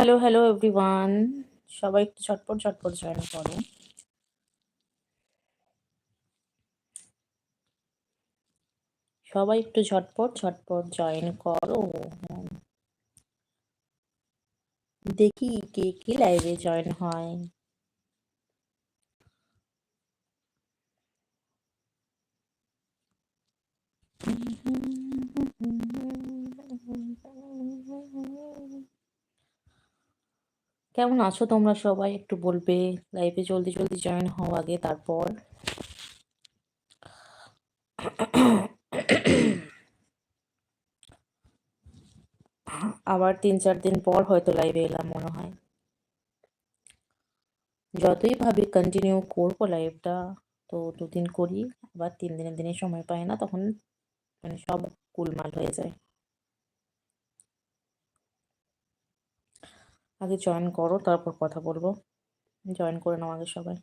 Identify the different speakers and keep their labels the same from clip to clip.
Speaker 1: Hello, hello everyone. সবাই একটু ঝটপট, ঝটপট জয়েন করো। সবাই একটু ঝটপট, ঝটপট জয়েন করো। দেখি কে, কে লাইভে জয়েন হয়। কেমন আছো তোমরা সবাই? একটু বলবে লাইভে জলদি জলদি জয়েন হও আগে, তারপর। আবার তিন চার দিন পর হয়তো লাইভে এলাম মনে হয়। যতই ভাবি কন্টিনিউ করব লাইভটা তো দুদিন করি, আবার তিন দিনের দিনে সময় পাই না, তখন মানে সব কুলমাল হয়ে যায়। আগে জয়েন করো তারপর কথা বলব। জয়েন করে নাও আগে সবাই।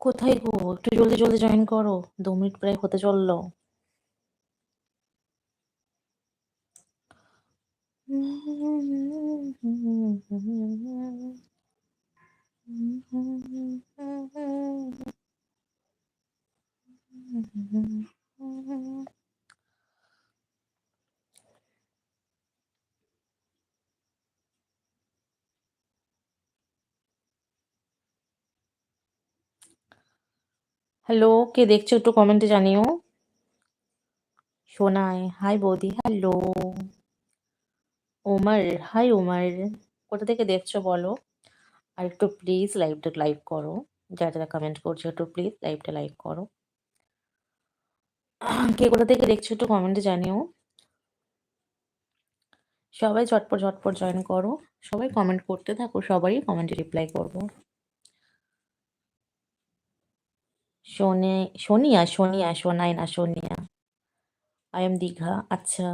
Speaker 1: কোথায় গো? একটু জলদি জলদি জয়েন করো। দু মিনিট প্রায় হতে চলল। হ্যালো কে দেখছ একটু কমেন্টে জানিও। সোনাই হাই বৌদি হ্যালো ওমার হাই ওমার, কোথা থেকে দেখছ বলো? আর একটু প্লিজ লাইভটা লাইভ করো। যারা যারা কমেন্ট করছ একটু প্লিজ লাইভটা লাইভ করো। কে কোথা থেকে দেখছ একটু কমেন্টে জানিও। সবাই ঝটপট ঝটপট জয়েন করো। সবাই কমেন্ট করতে থাকো, সবারই কমেন্টে রিপ্লাই করব। সোনে সোনিয়া সোনিয়া সোনাই না, সোনিয়া। আই এম দীঘা আচ্ছা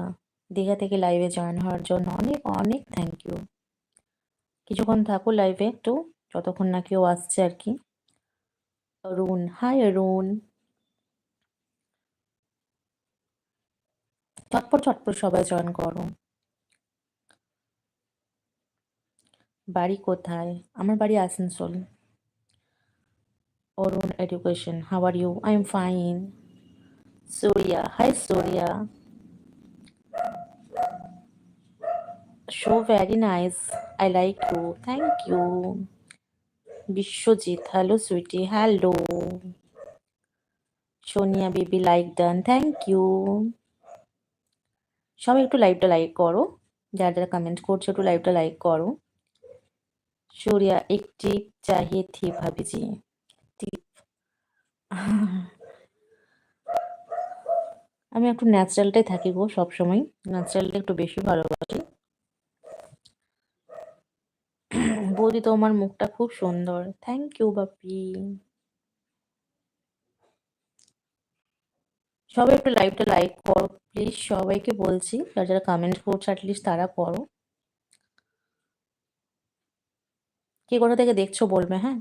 Speaker 1: দীঘা থেকে লাইভে জয়েন হওয়ার জন্য অনেক অনেক থ্যাংক ইউ কিছুক্ষণ থাকো লাইভে একটু, যতক্ষণ না কেউ আসছে আর কি। অরুণ হাই অরুণ। চটপট চটপট সবাই জয়েন করো। বাড়ি কোথায়? আমার বাড়ি Asansol. or Orun Education. How are you? I'm fine. Surya. Hi, Surya. Show very nice. I like you. Thank you. Vishwajit. Hello, sweetie. Hello. Sonia baby like done thank you সবাই একটু লাইভটা like করো যারা যারা comment করছ একটু লাইভটা like করো সূর্যা একটি চাহিয়ে থি ভাবিজি আমি একটু ন্যাচারালটাই থাকি গো সবসময়। ন্যাচারালটা একটু বেশি ভালোবাসি। বৌদি, তোমার মুখটা খুব সুন্দর। Thank you Bapi. সবাই একটু লাইভটা লাইক করো প্লিজ সবাইকে বলছি, যারা যারা কমেন্ট করছে অ্যাটলিস্ট তারা করো। কে কোথা থেকে দেখছ বলবে হ্যাঁ?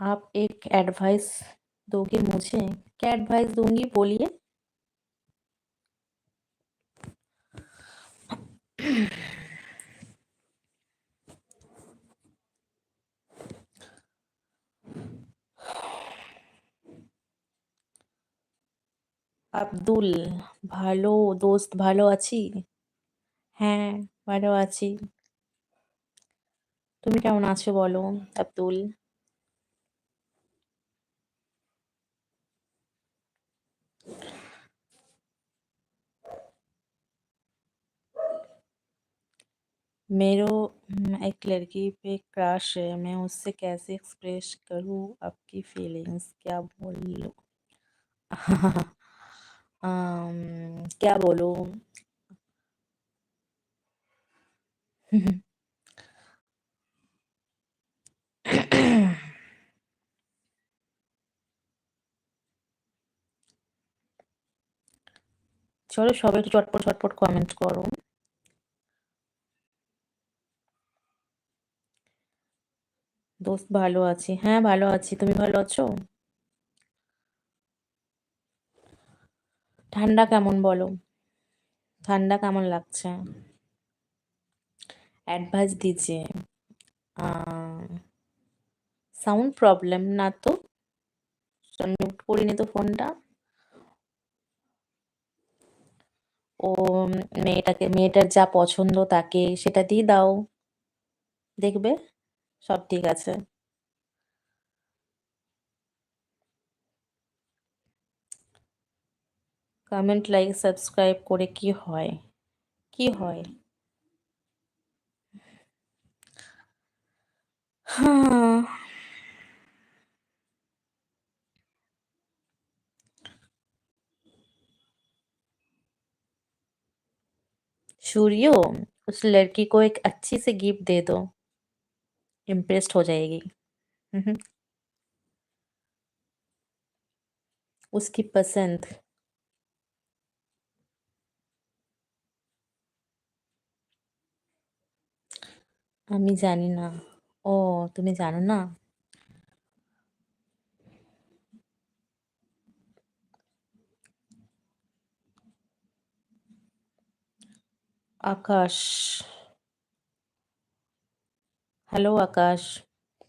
Speaker 1: আপ এক অ্যাডভাইস दोगे मुझे क्या एडवाइस दूंगी बोलिए আব্দুল ভালো দোস্ত ভালো আছি হ্যাঁ ভালো আছি তুমি কেমন আছো বলো আব্দুল मेरे एक लड़की पे क्रश है मैं उससे कैसे एक्सप्रेस करूँ आपकी फीलिंग्स क्या बोलो क्या बोलो চলো সবাই একটু চটপট চটপট কমেন্ট করো দোস্ত, ভালো আছি। হ্যাঁ ভালো আছি। তুমি ভালো আছো? ঠান্ডা কেমন বলো? ঠান্ডা কেমন লাগছে? অ্যাডভাইস দিচ্ছে। সাউন্ড প্রবলেম না তো? মিউট করিনি তো ফোনটা। ও, মেয়েটাকে, মেয়েটার যা পছন্দ তাকে সেটা দিয়ে দাও। দেখবে? সব ঠিক আছে কমেন্ট লাইক সাবস্ক্রাইব করে কি হয় কি হয় হ্যাঁ सूर्यो उस लड़की को एक अच्छी सी गिफ्ट दे दो इम्प्रेस्ड हो जाएगी हम्म। उसकी पसंद আমি জানি না ও তুমি জানো না আকাশ হ্যালো আকাশ,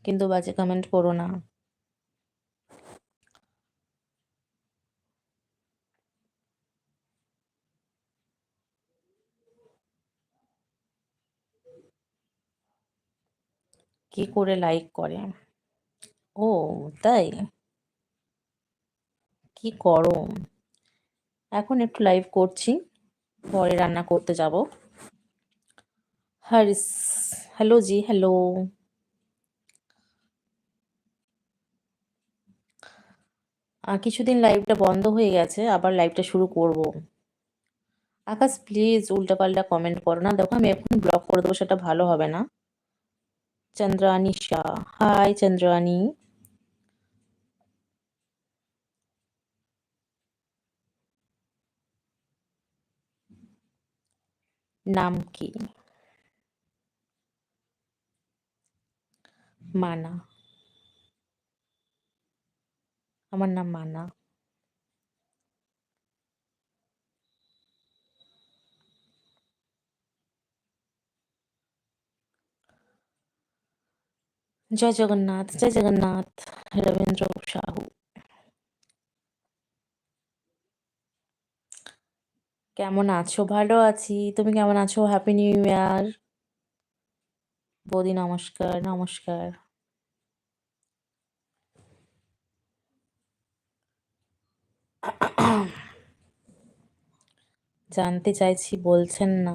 Speaker 1: কিন্তু বাজে কমেন্ট করো না। কি করে লাইক করে? ও, তাই? কি করো এখন একটু লাইভ করছি, পরে রান্না করতে যাব। হারিস হ্যালো জি হ্যালো কিছুদিন লাইভটা বন্ধ হয়ে গেছে, আবার লাইভটা শুরু করব। আকাশ প্লিজ উল্টাপাল্টা কমেন্ট করো না। দেখো, আমি এখন ব্লক করে দেবো, সেটা ভালো হবে না। চন্দ্রানী শাহ। হাই চন্দ্রানী নাম কি? মানা। আমার নাম মানা। জয় জগন্নাথ জয় জগন্নাথ, রবীন্দ্র সাহু। কেমন আছো? ভালো আছি। তুমি কেমন আছো? হ্যাপি নিউ ইয়ার বৌদি, নমস্কার নমস্কার। জানতে চাইছি, বলছেন না।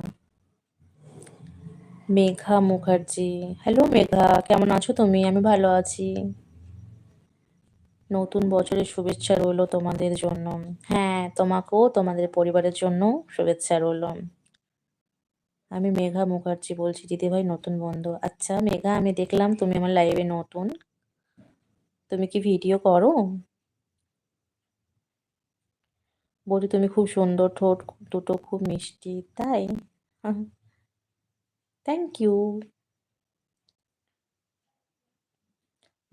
Speaker 1: মেঘা মুখার্জি। হ্যালো মেঘা, কেমন আছো তুমি? আমি ভালো আছি। নতুন বছরের শুভেচ্ছা রইল তোমাদের জন্য। হ্যাঁ তোমাকেও তোমাদের পরিবারের জন্য শুভেচ্ছা রইল। আমি মেঘা মুখার্জি বলছি, দিদিভাই নতুন বন্ধু। আচ্ছা মেঘা, আমি দেখলাম তুমি আমার লাইভে নতুন। তুমি কি ভিডিও করো? বলি, তুমি খুব সুন্দর ঠোঁট, দুটো খুব মিষ্টি, তাই? থ্যাংক ইউ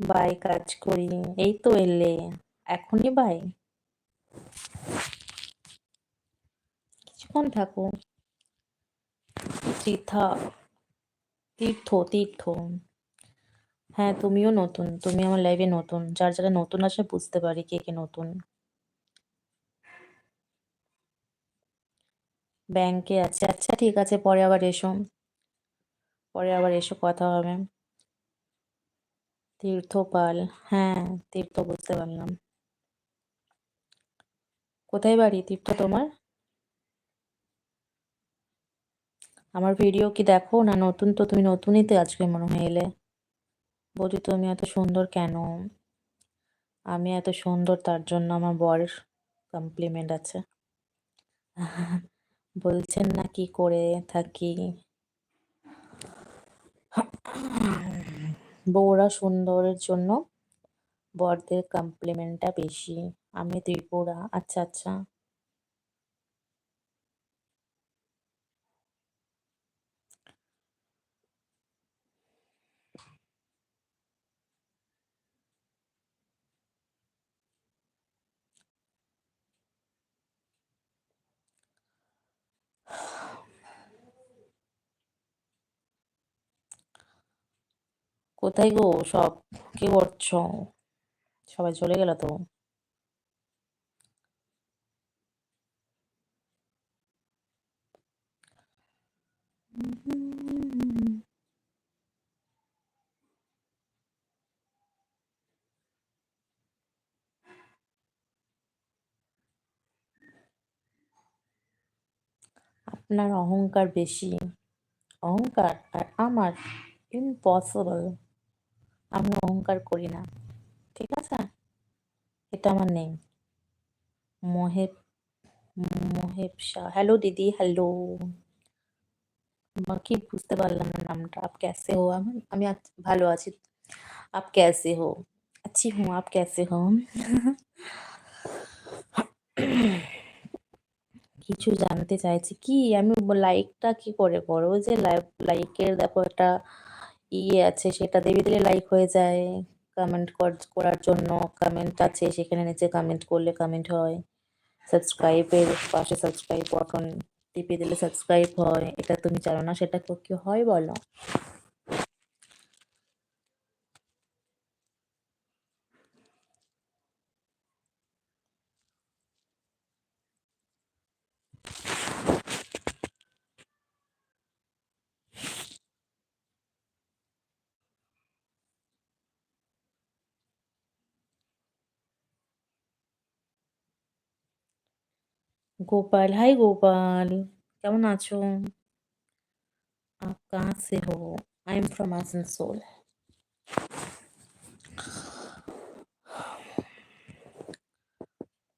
Speaker 1: বাই কাজ করি। এই তো এলে। এখনই বাই কিছুক্ষণ থাকো। তীর্থা, তীর্থ তীর্থ। হ্যাঁ তুমিও নতুন, তুমি আমার লাইভে নতুন। যার যারা নতুন আছে, বুঝতে পারি কে কে নতুন। ব্যাংকে আছে। আচ্ছা ঠিক আছে, পরে আবার এসো। পরে আবার এসো, কথা হবে। তীর্থপাল হ্যাঁ তীর্থ বুঝতে পারলাম। কোথায় বাড়ি তীর্থ তোমার? আমার ভিডিও কি দেখো না নতুন? তো তুমি নতুনই তো আজকে মনে হয় এলে। বলছি তুমি এত সুন্দর কেন? আমি এত সুন্দর তার জন্য আমার বর কমপ্লিমেন্ট আছে। বলছেন না কি করে থাকি। বউরা সুন্দরের জন্য বরদের কমপ্লিমেন্টটা বেশি। আমি ত্রিপুরা আচ্ছা আচ্ছা। কোথায় গো সব? কি করছ? সবাই চলে গেল তো? আপনার অহংকার বেশি। অহংকার আর আমার ইম্পসিবল আমি অহংকার করি না। ঠিক আছে? এটা আমার নেই মহেব মহেব শাহ। হ্যালো দিদি হ্যালো বাকি বুঝতে পারলাম না নামটা। আপ ক্যাসে হো? আমি আমি ভালো আছি। আপ ক্যাসে হো? আচ্ছি হুঁ আপ ক্যাসে হো? কিছু জানতে চাইছি। কি, আমি লাইকটা কি করে করো যে লাইকের দেখো একটা ইয়ে আছে, সেটা দেবে দিলে লাইক হয়ে যায়। কমেন্ট করার জন্য কমেন্ট আছে, সেখানে নিচে কমেন্ট করলে কমেন্ট হয়। সাবস্ক্রাইবের পাশে সাবস্ক্রাইব বাটন টিপে দিলে সাবস্ক্রাইব হয়। এটা তুমি জানো না, সেটা কি হয় বলো? गोपाल हाय गोपाल কেমন আছো आप कहाँ से हो I am from Asansol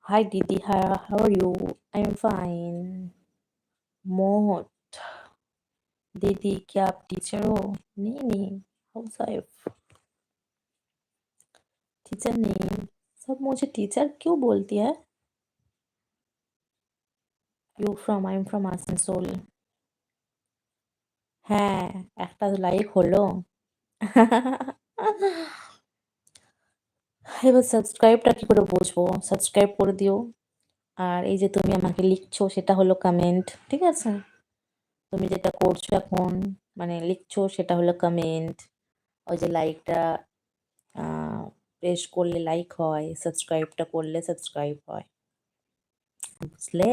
Speaker 1: hi दीदी hi how are you I am fine Mouhot दीदी क्या आप टीचर हो नहीं नहीं हाउस वाइफ टीचर नहीं सब मुझे टीचर क्यों बोलती है You from I am from Asansol হ্যাঁ একটা লাইক হলো। এবার সাবস্ক্রাইবটা কী করে বুঝব? সাবস্ক্রাইব করে দিও। আর এই যে তুমি আমাকে লিখছো, সেটা হলো কমেন্ট ঠিক আছে? তুমি যেটা করছ এখন মানে লিখছো, সেটা হলো কমেন্ট ওই যে লাইকটা প্রেস করলে লাইক হয় সাবস্ক্রাইবটা করলে সাবস্ক্রাইব হয়। বুঝলে?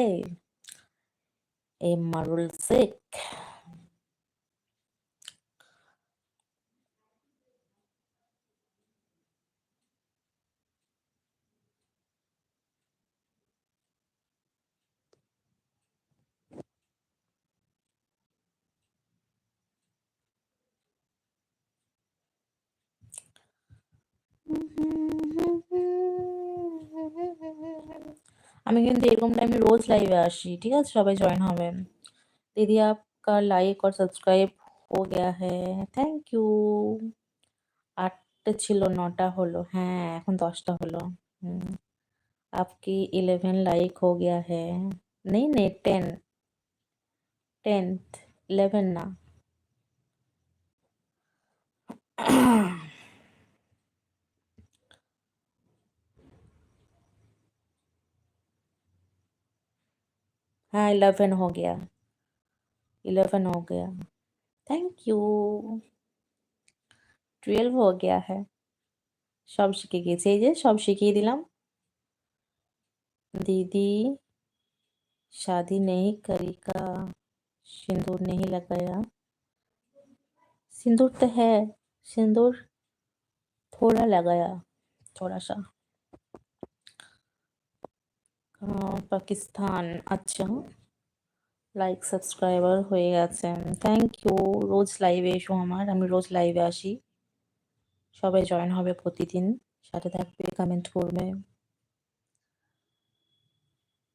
Speaker 1: a mural sick. আমি কিন্তু এরকম টাইমে রোজ লাইভে আসি ঠিক আছে সবাই জয়েন হবেন दीदी आपका लाइक और सब्सक्राइब हो गया है থ্যাংক ইউ আটটা ছিল নটা হলো হ্যাঁ এখন দশটা হলো হুম आपकी इलेवन लाइक हो गया है नहीं नहीं टेन टेंथ इलेवन ना हाँ इलेवन हो गया इलेवन हो गया থ্যাংক ইউ টুয়েলভ हो गया है সব শিখে গেছি এই যে সব শিখিয়ে দিলাম दीदी शादी नहीं करी का सिंदूर नहीं लगाया सिंदूर तो है सिंदूर थोड़ा लगाया थोड़ा सा हाँ, পাকিস্তান আচ্ছা। লাইক সাবস্ক্রাইবার হয়ে গেছেন। থ্যাংক ইউ রোজ লাইভে এসো আমার। আমি রোজ লাইভে আসি। সবাই জয়েন হবে প্রতিদিন। সাথে থাকবে কমেন্ট করবে।